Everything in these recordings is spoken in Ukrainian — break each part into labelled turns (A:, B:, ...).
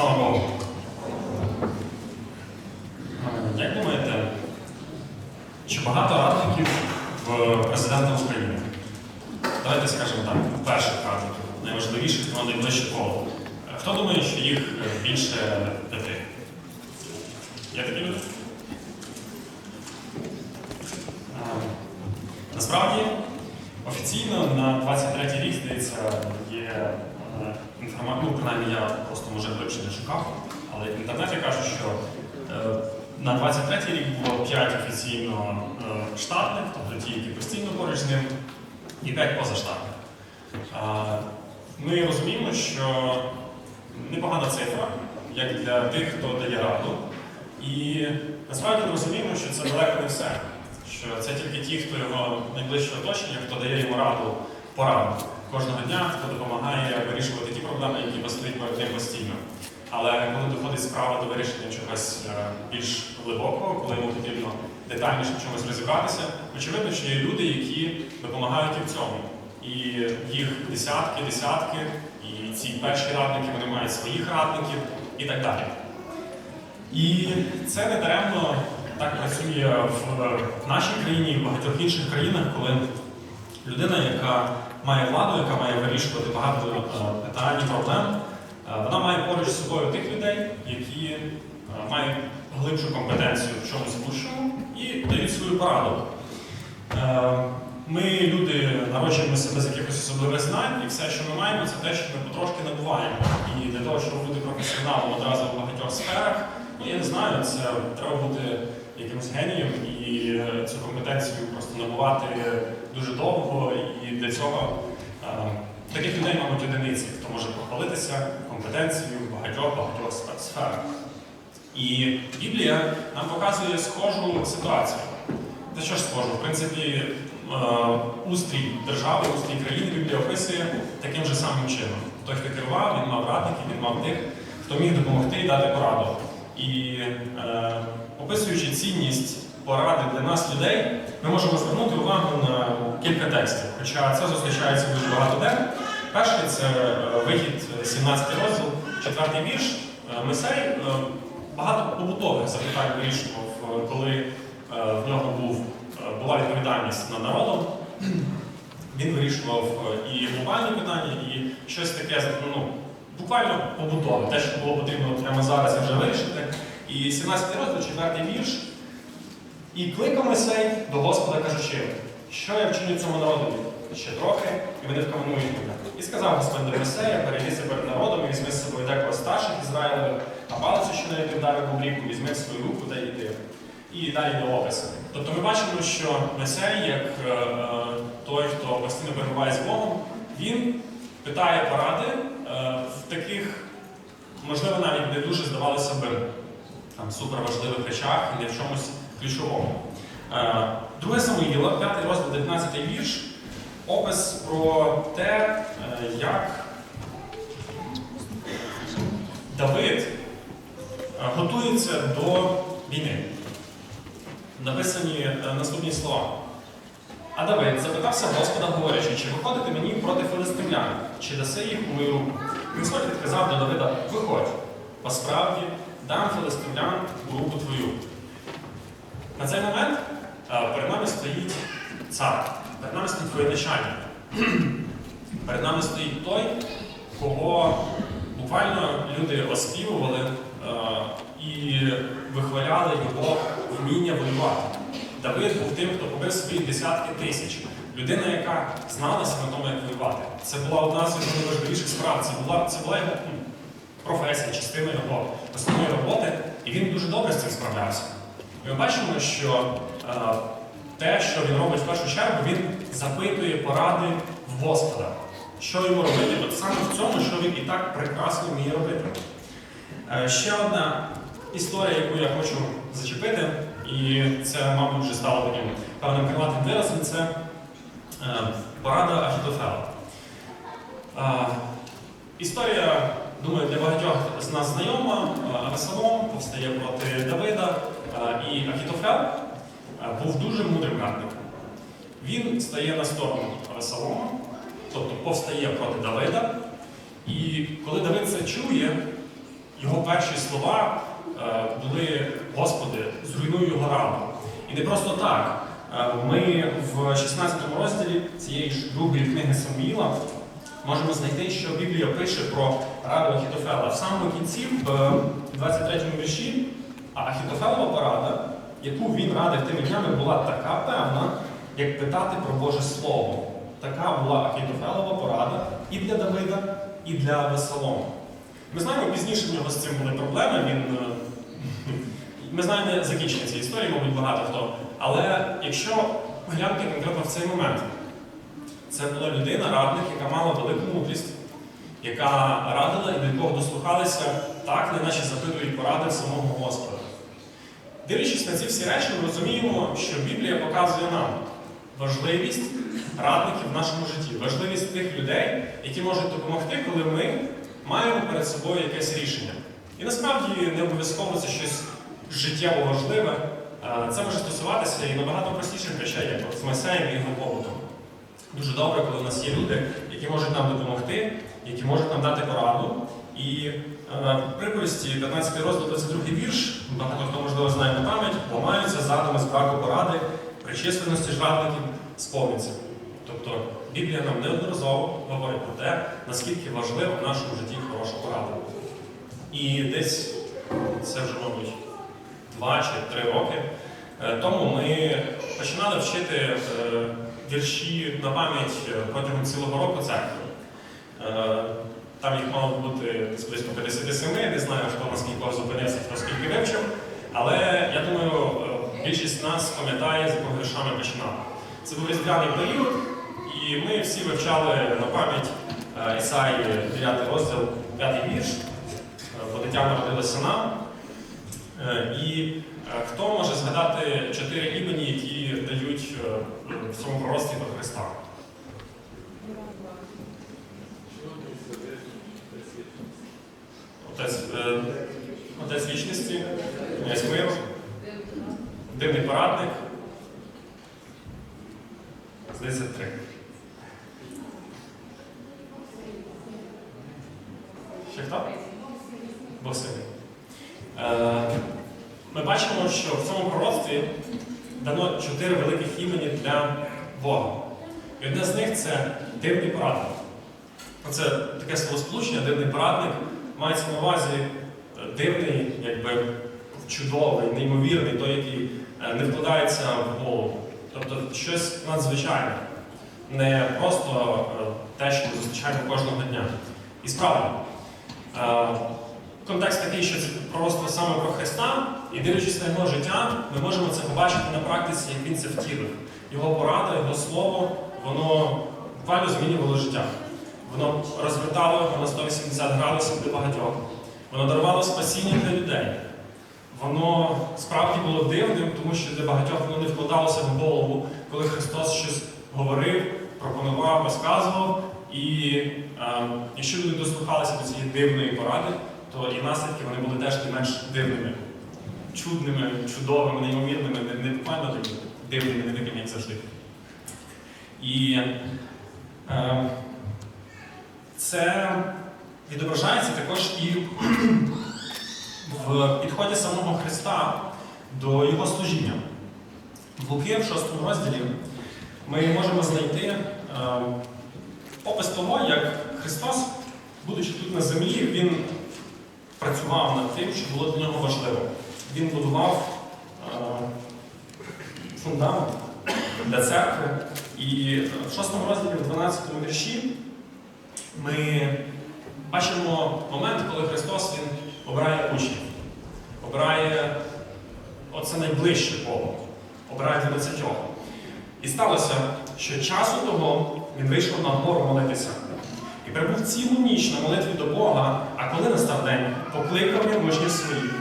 A: Слава Богу. Е, Як думаєте, чи багато радників в президента України? Давайте скажемо так, перших радників, найважливіших, але найближче коло. Е, Хто думає, що їх е, більше п'яти? Є такі люди? Е, Насправді, офіційно на 23 рік, здається, є інформація, ну, принаймні я просто може глибше не шукав, але в інтернеті кажуть, що е, на 23 рік було 5 офіційно е, штатних, тобто ті, які постійно поруч з ним, і 5 позаштатних. Ми розуміємо, що непогана цифра, як для тих, хто дає раду. І насправді ми розуміємо, що це далеко не все. Що це тільки ті, хто його найближче оточення, хто дає йому раду пораду кожного дня, хто допомагає вирішувати ті проблеми, які постають перед ним постійно. Але коли доходить справа до вирішення чогось е, більш глибокого, коли йому потрібно детальніше в чомусь розібратися, очевидно, що є люди, які допомагають і в цьому. І їх десятки, десятки, і ці перші радники вони мають своїх радників і так далі. І це не даремно так працює в нашій країні і в багатьох інших країнах, коли людина, яка має владу, яка має вирішувати багато е, питань і проблем, е, вона має поруч з собою тих людей, які е, мають глибшу компетенцію в чомусь вищому і дають свою пораду. Е, Ми, люди, народжуємося без якихось особливих знань, і все, що ми маємо, це те, що ми потрошки набуваємо. І для того, щоб бути професіоналом одразу в багатьох сферах, ну я не знаю, це треба бути якимось генієм і е, цю компетенцію просто набувати дуже довго. І для цього е, таких людей, мабуть, одиниці, хто може похвалитися компетенцією в багатьох багатьох сферах. І Біблія нам показує схожу ситуацію. Та що ж схожу? В принципі, е, устрій держави, устрій країни Біблія описує таким же самим чином. Той, хто керував, він мав радників, він мав тих, хто міг допомогти і дати пораду. І е, описуючи цінність поради для нас, людей, ми можемо звернути увагу на кілька текстів. Хоча це зустрічається дуже багато де. Перший це е, вихід 17 розділ, 4 вірш. Мойсей е, багато побутових запитань вирішував, е, коли е, в нього був, е, була відповідальність над народом. Він вирішував і глобальні питання, і щось таке ну, буквально побутове, те, що було потрібно прямо зараз вже вирішити. І 17 розділ, 4 вірш. І кликав Мойсей до Господа, кажучи, що я вчиню цьому народу ще трохи, і вони вкаменують мене. І сказав Господь до Мойсея, перейдися перед народом і візьми з собою декого старших Ізраїлевих, а палицю, що ти вдарив у ріку, візьми свою руку та йди. І далі до опису. Тобто ми бачимо, що Месей, як е, е, той, хто постійно перебуває з Богом, він питає поради е, в таких, можливо, навіть не дуже здавалося би там, суперважливих речах і не в чомусь ключовому. Е, Друге Самуїла, 5 розділ, 19 вірш, опис про те, е, як Давид е, готується до війни. Написані е, наступні слова. А Давид запитався Господа, говорячи, чи виходити мені проти филистимлян, чи даси їх у мою руку. Господь відказав до Давида: Виходь, по справді дам филистимлян у руку твою. На цей момент перед нами стоїть цар, перед нами стоїть воєначальник. Перед нами стоїть той, кого буквально люди оспівували е, і вихваляли його вміння воювати. Давид був тим, хто побив свої десятки тисяч. Людина, яка зналася на тому, як воювати. Це була одна з найважливіших справ. Це була, це була його ну, професія, частина його основної роботи, і він дуже добре з цим справлявся. Ми бачимо, що е, те, що він робить в першу чергу, він запитує поради в Господа. Що йому робити, от саме в цьому, що він і так прекрасно вміє робити. Е, ще одна історія, яку я хочу зачепити, і це, мабуть, вже стало таким певним крилатим виразом, це е, порада Ахітофела. Е, історія, думаю, для багатьох з нас знайома. Авесалом повстає проти Давида, і Ахітофел був дуже мудрим радником. Він стає на сторону Авесалома, тобто повстає проти Давида. І коли Давид це чує, його перші слова е, були Господи, зруйнуй його раду. І не просто так. Е, Ми в 16 розділі цієї ж другої книги Самуїла можемо знайти, що Біблія пише про раду Ахітофела. В самому кінці, в 23 вірші, а Ахітофелова порада, яку він радив тими днями, була така певна, як питати про Боже Слово. Така була Ахітофелова порада і для Давида, і для Весолома. Ми знаємо, пізніше в нього з цим були проблеми. Він, е, ми знаємо закінчення цієї історії, мабуть, багато хто. Але якщо глянути конкретно в цей момент, це була людина, радник, яка мала велику мудрість, яка радила і до якого дослухалися так, неначе запитують поради самого Господа. Дивлячись на ці всі речі, ми розуміємо, що Біблія показує нам важливість радників в нашому житті, важливість тих людей, які можуть допомогти, коли ми маємо перед собою якесь рішення. І насправді не обов'язково це щось життєво важливе. Це може стосуватися і набагато простіших речей, як з Месеєм і його побутом. Дуже добре, коли у нас є люди, які можуть нам допомогти, які можуть нам дати пораду. І в приповісті 15 розділ 22 вірш, багато хто можливо знає на пам'ять, ламаються задуми з браку поради, при численності ж сповниться. Тобто Біблія нам неодноразово говорить про те, наскільки важлива в нашому житті хороша порада. І десь це вже, мабуть, два чи три роки е, тому ми починали вчити е, вірші на пам'ять е, протягом цілого року церкви. Там їх мало бути десь близько 57, не знаю, хто наскільки зупинився, хто скільки вивчив. Але я думаю, е, більшість нас пам'ятає, з якого вірша починали. Це був різдвяний період, і ми всі вивчали на пам'ять е, Ісаї 9 розділ, 5 вірш. Е, Бо дитя народилося нам. І хто може згадати чотири імені, які дають в цьому пророцтві про Христа? Отець, е, Отець вічності, князь миру, дивний порадник. Здається, три. Ще хто? Бог сильний. Е, Ми бачимо, що в цьому пророцтві дано чотири великих імені для Бога. І одне з них це дивний порадник. Це таке словосполучення, дивний порадник, мається на увазі е, дивний, якби чудовий, неймовірний, той, який е, не вкладається в голову. Тобто щось надзвичайне, не просто е, те, що ми зустрічаємо кожного дня. І справді, контекст такий, що це просто саме про Христа, і дивлячись на його життя, ми можемо це побачити на практиці, як він це втілив. Його порада, його слово, воно буквально змінювало життя. Воно розвертало його на 180 градусів для багатьох. Воно дарувало спасіння для людей. Воно справді було дивним, тому що для багатьох воно не вкладалося в голову, коли Христос щось говорив, пропонував, розказував. І е, якщо люди дослухалися до цієї дивної поради, то і наслідки вони були теж не менш дивними, чудними, чудовими, неймовірними, не, не буквально дивними, не такими, як завжди. І е, це відображається також і в підході самого Христа до Його служіння. В Луки в 6 розділі ми можемо знайти е, опис того, як Христос, будучи тут на землі, Він працював над тим, що було для нього важливо. Він будував е, фундамент для церкви. І в 6 розділі, в 12 вірші, ми бачимо момент, коли Христос Він обирає учнів, обирає оце найближче коло, обирає 12. І сталося, що часу того він вийшов на гору молитися. І прибув цілу ніч на молитві до Бога, а коли настав день, покликав він учнів своїх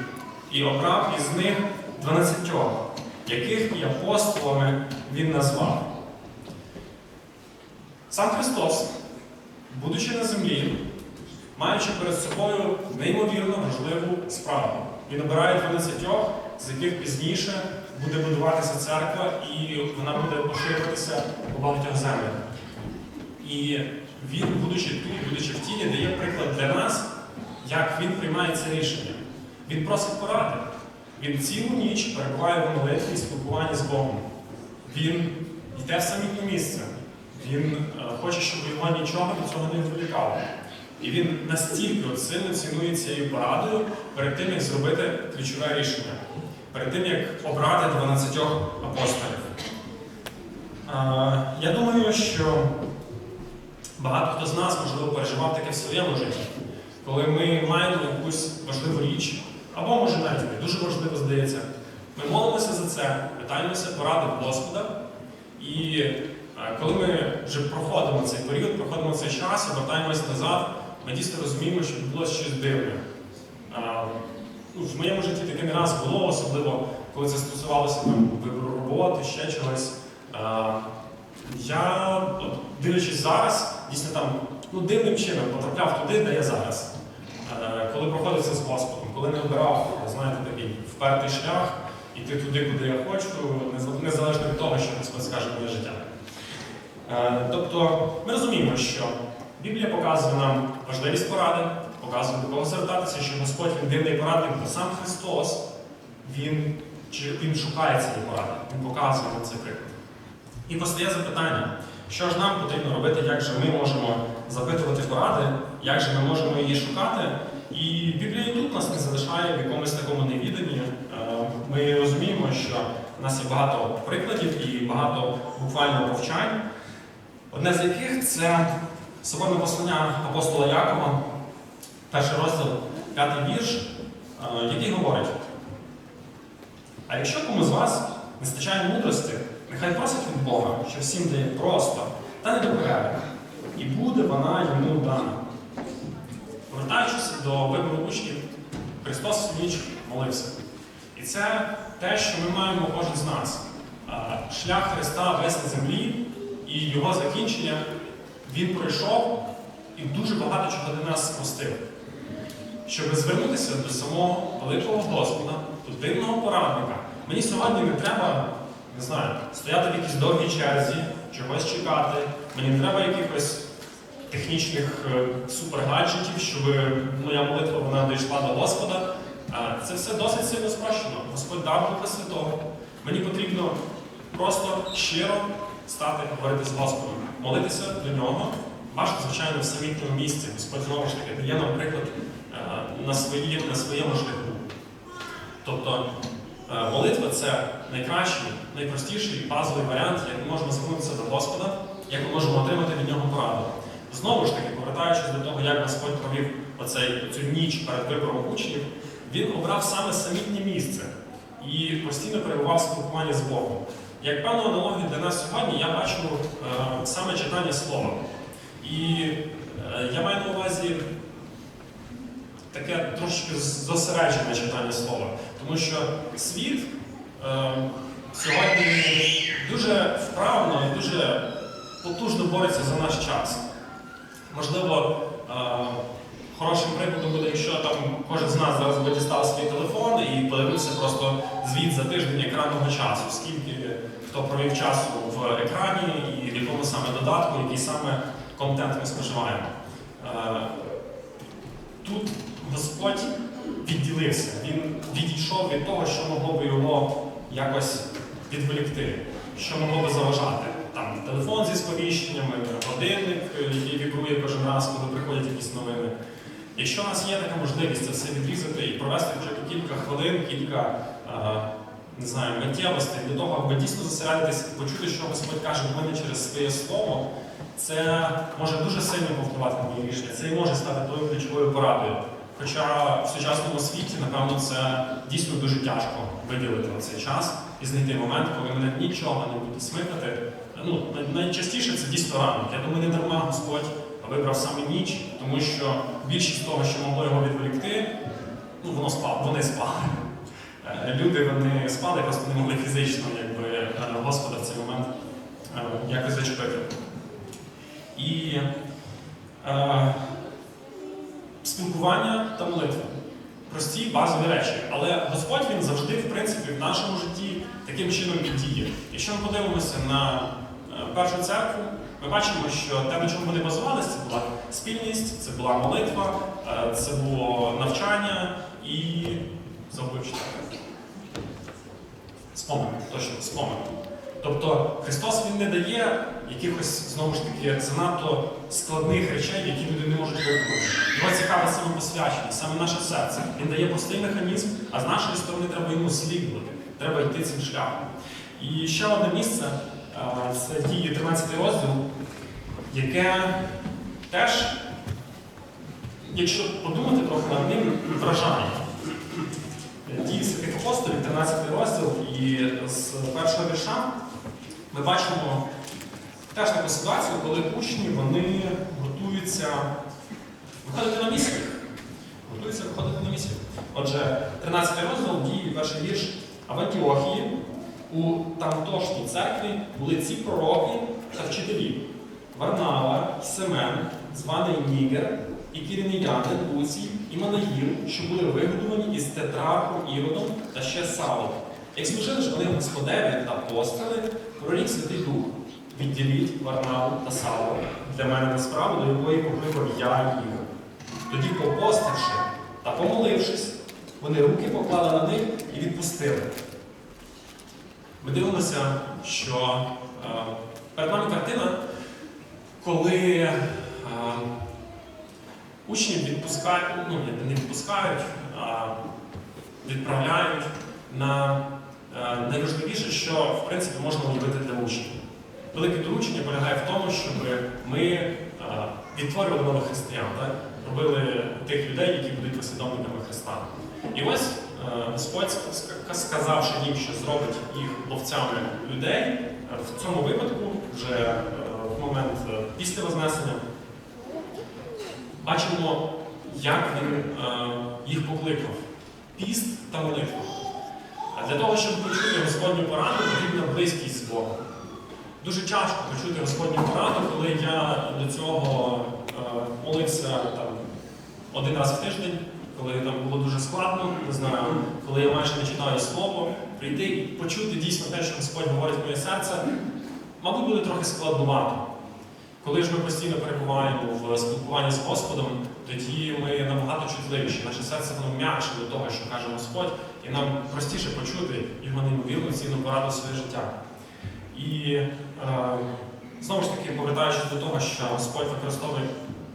A: і обрав із них 12, яких і апостолами він назвав. Сам Христос, будучи на землі, маючи перед собою неймовірно важливу справу. Він обирає 12, з яких пізніше буде будуватися церква, і вона буде поширюватися по багатьох землях. І він, будучи тут, будучи в тілі, дає приклад для нас, як він приймає це рішення. Він просить поради. Він цілу ніч перебуває в молитві і спілкуванні з Богом. Він йде в самітнє місце. Він е, хоче, щоб його нічого від цього не відволікало. І він настільки сильно цінує цією порадою перед тим, як зробити ключове рішення, перед тим, як обрати 12 апостолів. Е, Я думаю, що багато хто з нас, можливо, переживав таке в своєму житті, коли ми маємо якусь важливу річ, або може навіть не дуже важливо здається. Ми молимося за це, питаємося поради Господа. І коли ми вже проходимо цей період, проходимо цей час, обертаємось назад, ми дійсно розуміємо, що відбулося щось дивне. Ну, В моєму житті таке не раз було, особливо коли це стосувалося там, вибору роботи, ще чогось. Я, от, дивлячись зараз, дійсно там ну, дивним чином потрапляв туди, де я зараз. Коли проходився з Господом, коли не обирав, знаєте, такий впертий шлях, іти туди, куди я хочу, незалежно від того, що Господь скаже моє життя. Е, Тобто ми розуміємо, що Біблія показує нам важливість поради, показує до кого звертатися, що Господь він дивний порадник, бо сам Христос він, він шукає цієї поради, він показує нам цей приклад. І постає запитання, що ж нам потрібно робити, як же ми можемо запитувати поради, як же ми можемо її шукати. І Біблія і тут нас не залишає в якомусь такому невіданні. Е, Ми розуміємо, що в нас є багато прикладів і багато буквально повчань. Одне з яких це соборне послання апостола Якова, перший розділ, п'ятий вірш, е, який говорить: А якщо комусь з вас не стачає мудрості, нехай просить від Бога, що всім дає просто, та не до перерви, і буде вона йому дана. Повертаючись до вибору учнів, Христос ніч молився. І це те, що ми маємо кожен з нас. Шлях Христа весь на землі і його закінчення він пройшов і дуже багато чого для нас спростив. Щоб звернутися до самого великого Господа, до дивного порадника, мені сьогодні не треба, не знаю, стояти в якійсь довгій черзі, чогось чекати, мені не треба якихось технічних е, супергаджетів, щоб моя молитва вона дійшла до Господа. Це все досить сильно спрощено. Господь дав Духа Святого. Мені потрібно просто щиро стати говорити з Господом, молитися до нього. Важко, звичайно, в самітньому місці. Господь знову ж таки дає нам приклад е, на, свої, на своєму шляху. Тобто е, молитва це найкращий, найпростіший базовий варіант, як ми можемо звернутися до Господа, як ми можемо отримати від нього пораду. Знову ж таки, повертаючись до того, як Господь провів оцей, цю ніч перед вибором учнів, він обрав саме самітнє місце і постійно перебував в спілкуванні з Богом. Як певну аналогію для нас сьогодні, я бачу е, саме читання слова. І е, я маю на увазі таке трошки зосереджене читання слова. Тому що світ е, сьогодні дуже вправно і дуже потужно бореться за наш час. Можливо, е, хорошим прикладом буде, якщо там кожен з нас зараз би дістав свій телефон і подивився просто звіт за тиждень екранного часу, скільки хто провів часу в екрані і в якому саме додатку, який саме контент ми споживаємо. Е, Тут Господь відділився, він відійшов від того, що могло би його якось відволікти, що могло би заважати. Там телефон зі сповіщеннями, годинник, який вібрує кожен раз, коли приходять якісь новини. Якщо у нас є така можливість це все відрізати і провести вже кілька хвилин, кілька не знаю, миттєвостей для того, аби дійсно зосередитись почути, що Господь каже до мене через своє слово, це може дуже сильно повпливати на мої рішення. Це і може стати тою ключовою порадою. Хоча в сучасному світі, напевно, це дійсно дуже тяжко виділити на цей час і знайти момент, коли мене нічого не буде смикати. Ну, найчастіше це дійсно ранок. Я думаю, не дарма Господь вибрав саме ніч, тому що більшість того, що могло його відволікти, ну воно спало, вони спали. Е, Люди вони спали, просто не могли фізично якби, е, Господа в цей момент е, якось зачепити. І е, спілкування та молитва. Прості базові речі. Але Господь він завжди, в принципі, в нашому житті таким чином і діє. Якщо ми подивимося на першу церкву, Ми бачимо, що те, на чому вони базувалися, це була спільність, це була молитва, е, це було навчання і забув читати. Спомин, точно, спомин. Тобто Христос Він не дає якихось, знову ж таки, занадто складних речей, які люди не можуть виконати. Його цікаве саме посвячення, саме наше серце. Він дає простий механізм, а з нашої сторони треба йому слідувати, треба йти цим шляхом. І ще одне місце це дії 13 розділ, яке теж, якщо подумати трохи над ним, вражає. Дії святих апостолів, 13 розділ, і з першого вірша ми бачимо теж таку ситуацію, коли учні вони готуються виходити на місію. Готуються виходити на місію. Отже, 13 розділ дії, перший вірш. А в Антіохії у тамтошній церкві були ці пророки та вчителі Варнава, Семен, званий Нігер, і кірінеянин Луцій, і Манаїл, що були виготовлені із тетрархом Іродом та ще Савом. Як служили ж вони Господеві та апостоли, прорік Святий Дух, відділіть Варнаву та Саву для мене на справу, до якої покликав я їх. Тоді, попостивши та помолившись, вони руки поклали на них і відпустили. Ми дивимося, що е, перед нами картина, коли е, учні відпускають, ну, не відпускають, а відправляють на е, найважливіше, що в принципі можна уявити для учнів. Велике доручення полягає в тому, щоб ми відтворювали нових християн, так? робили тих людей, які будуть послідовниками Христа. І ось Господь, сказавши їм, що зробить їх ловцями людей, е, в цьому випадку, вже е, в момент е, після Вознесення, бачимо, як він е, їх покликав. Піст та молитва. А для того, щоб почути Господню пораду, потрібна близькість з Богом. Дуже тяжко почути Господню пораду, коли я до цього е, молився там, один раз в тиждень, коли там було дуже складно, не знаю, коли я майже не читаю слово, прийти і почути дійсно те, що Господь говорить в моє серце, мабуть, буде трохи складновато. Коли ж ми постійно перебуваємо в спілкуванні з Господом, тоді ми набагато чутливіші, наше серце воно м'якше до того, що каже Господь, і нам простіше почути його неймовірну цінну пораду своє життя. І е, знову ж таки, повертаючись до того, що Господь використовує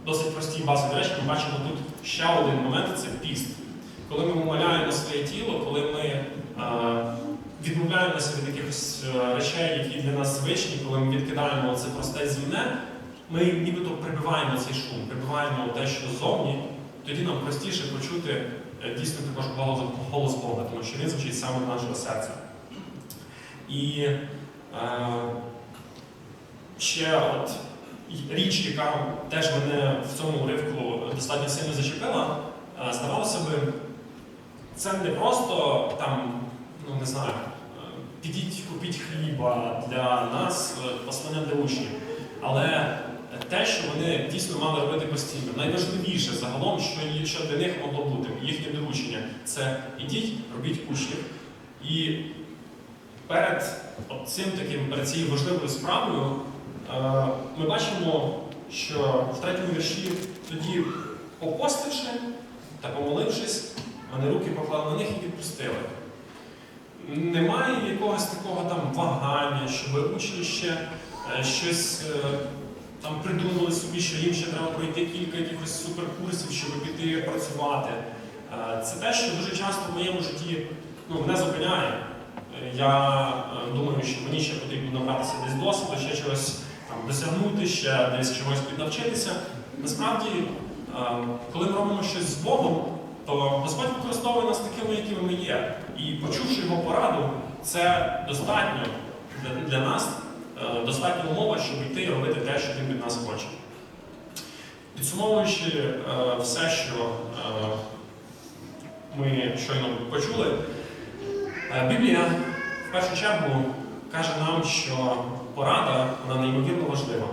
A: досить прості базові речі, ми бачимо тут ще один момент це піст. Коли ми умоляємо своє тіло, коли ми відмовляємося від якихось е, речей, які для нас звичні, коли ми відкидаємо це просте земне, ми нібито прибиваємо цей шум, прибиваємо те, що ззовні, тоді нам простіше почути е, дійсно також голос, Бога, тому що він звучить саме з нашого серця. І е, ще от річ, яка теж мене в цьому уривку достатньо сильно зачепила, е, здавалося би, це не просто там, ну не знаю, е, підіть купіть хліба для нас, е, послання для учнів. Але те, що вони дійсно мали робити постійно, найважливіше загалом, що, що для них могло бути, їхнє доручення, це ідіть, робіть учнів. І перед цим таким, перед цією важливою справою ми бачимо, що в третьому вірші тоді попостивши та помолившись, вони руки поклали на них і відпустили. Немає якогось такого там вагання, щоб учні ще е, щось е, там придумали собі, що їм ще треба пройти кілька якихось суперкурсів, щоб піти працювати. Е, Це те, що дуже часто в моєму житті ну, мене зупиняє. Е, Я е, думаю, що мені ще потрібно набратися десь досвіду, ще чогось досягнути, ще десь чогось піднавчитися. Насправді, е, коли ми робимо щось з Богом, то Господь використовує нас такими, якими ми є. І почувши його пораду, це достатньо для, нас, е, достатня умова, щоб йти і робити те, що він від нас хоче. Підсумовуючи е, все, що ми щойно почули, Біблія в першу чергу каже нам, що порада вона неймовірно важлива.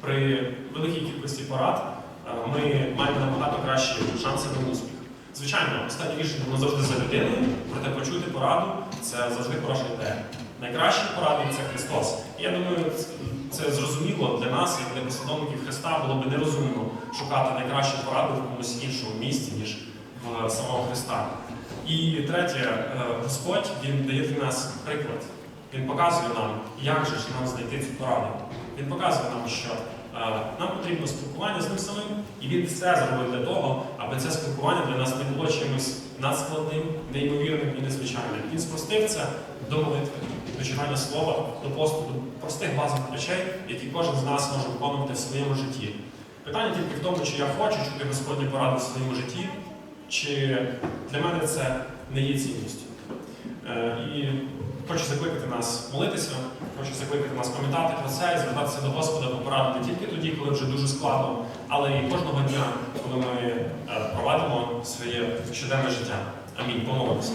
A: При великій кількості порад е, ми маємо набагато кращі шанси на успіх. Звичайно, останнє рішення завжди за людиною, проте почути пораду це завжди хороша ідея. Найкращий порадник це Христос. Я думаю, це- це зрозуміло для нас, як для послідовників Христа, було б нерозумно шукати найкращу пораду в комусь іншому місці, ніж в самого Христа. І третє, е, Господь Він дає для нас приклад. Він показує нам, як же ж нам знайти цю пораду. Він показує нам, що е, нам потрібно спілкування з ним самим, і він все зробив для того, аби це спілкування для нас не було чимось надскладним, неймовірним і незвичайним. Він спростив це до молитви, до читання слова, до посту, до простих базових речей, які кожен з нас може виконувати в своєму житті. Питання тільки в тому, чи я хочу чути Господні поради в своєму житті, чи для мене це не є цінністю. Е, І хочу закликати нас молитися, хочу закликати нас пам'ятати про це і звертатися до Господа по не тільки тоді, коли вже дуже складно, але і кожного дня, коли ми е, провадимо своє щоденне життя. Амінь. Помолимося.